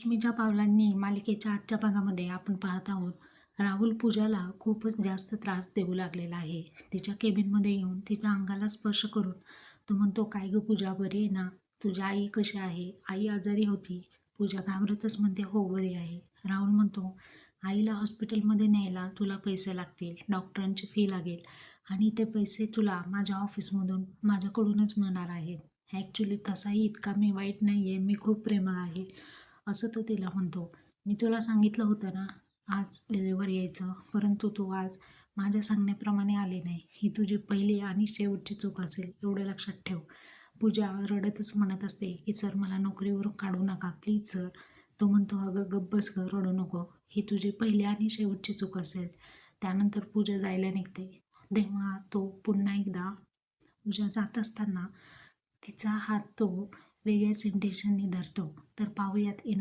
लक्ष्मीच्या पावलांनी मालिकेच्या आजच्या भागामध्ये आपण पाहत आहोत राहुल पूजाला खूपच जास्त त्रास देऊ लागलेला आहे. तिच्या केबिनमध्ये येऊन तिच्या अंगाला स्पर्श करून तो म्हणतो काय गं पूजा बरी आहे ना? तुझी आई कशी आहे? आई आजारी होती. पूजा घाबरतच म्हणते हो बरी आहे. राहुल म्हणतो आईला हॉस्पिटलमध्ये न्यायला तुला पैसे लागतील डॉक्टरांची फी लागेल आणि ते पैसे तुला माझ्या ऑफिसमधून माझ्याकडूनच मिळणार आहेत. ॲक्च्युली तसाही इतका मी वाईट नाही आहे मी खूप प्रेमळ आहे. असं तो तिला म्हणतो. मी तुला सांगितलं होतं ना आज वेळेवर यायचं परंतु तू आज माझ्या सांगण्याप्रमाणे आले नाही. ही तुझी पहिली आणि शेवटची चूक असेल एवढं लक्षात ठेव. पूजा रडतच म्हणत असते की सर मला नोकरीवरून काढू नका. Please sir. तो म्हणतो अगं गब्बस ग रडू नको. ही तुझी पहिली आणि शेवटची चूक असेल. त्यानंतर पूजा जायला निघते. तेव्हा तो पुन्हा एकदा पूजा जात असताना तिचा हात तो वेगळ्याच इंटेन्शनने धरतो. तर पाहुयात येणार